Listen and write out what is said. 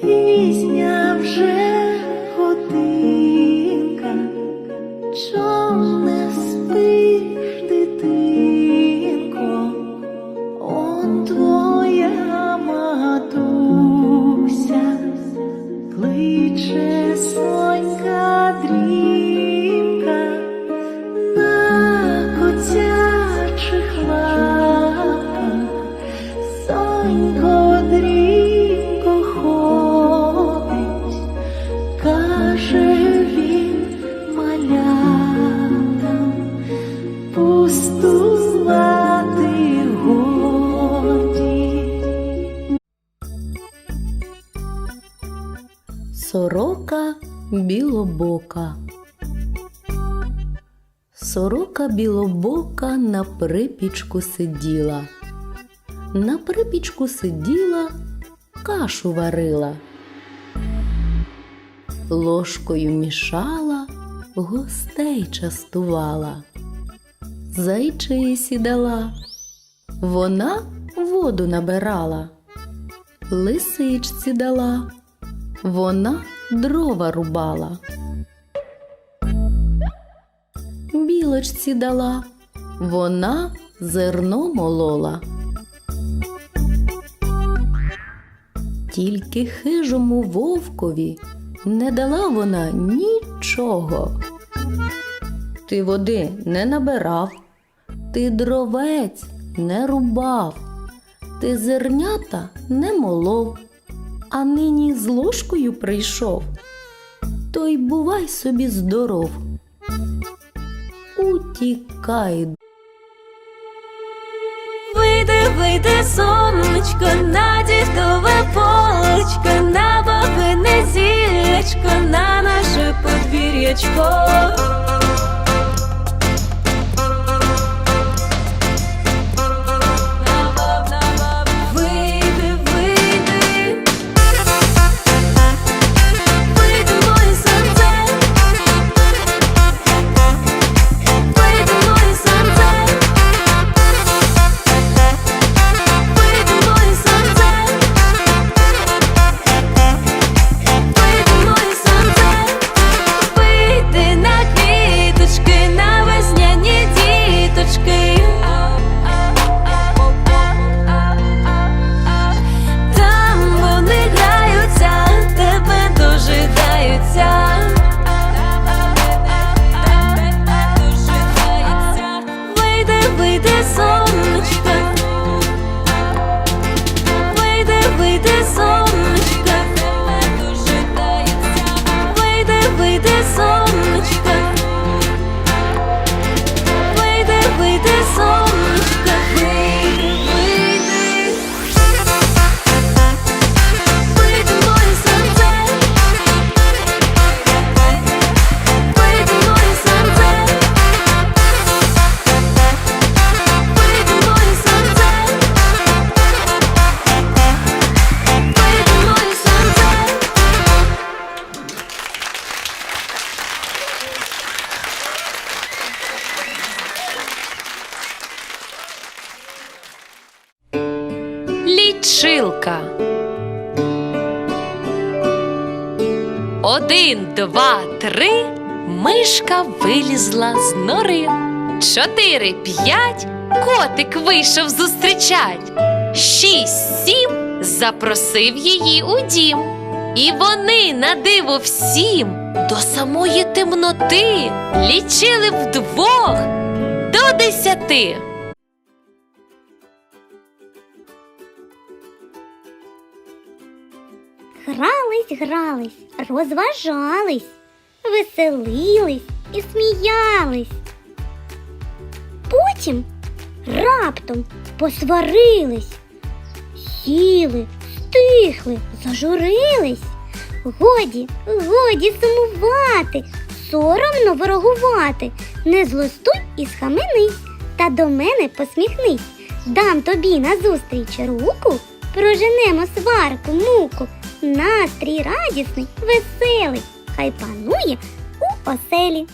Пізня вже годинка, чом не спиш, твоя матуся, кличе Сорока білобока. Сорока білобока на припічку сиділа. На припічку сиділа, кашу варила. Ложкою мішала, гостей частувала. Зайчиї сідала, вона воду набирала, лисичці дала, вона дрова рубала. Білочці дала, вона зерно молола. Тільки хижому вовкові не дала вона нічого. Ти води не набирав, ти дровець не рубав, ти зернята не молов, а нині з ложкою прийшов. То й бувай собі здоров. Утікай Вийди, вийди, сонечко, на дідове полечко, на бабине зілечко, на наше подвір'ячко. Лічилка. Один, два, три. Мишка вилізла з нори. Чотири, п'ять. Котик вийшов зустрічать. Шість, сім. Запросив її у дім. І вони на диво всім до самої темноти лічили вдвох до десяти. Грались, грались, розважались, веселились і сміялись. Потім раптом посварились, сіли, стихли, зажурились. Годі, годі сумувати, соромно ворогувати. Не злостуй і схаменись, та до мене посміхнись. Дам тобі назустріч руку, проженемо сварку, муку. Настрій радісний, веселий, хай панує у оселі.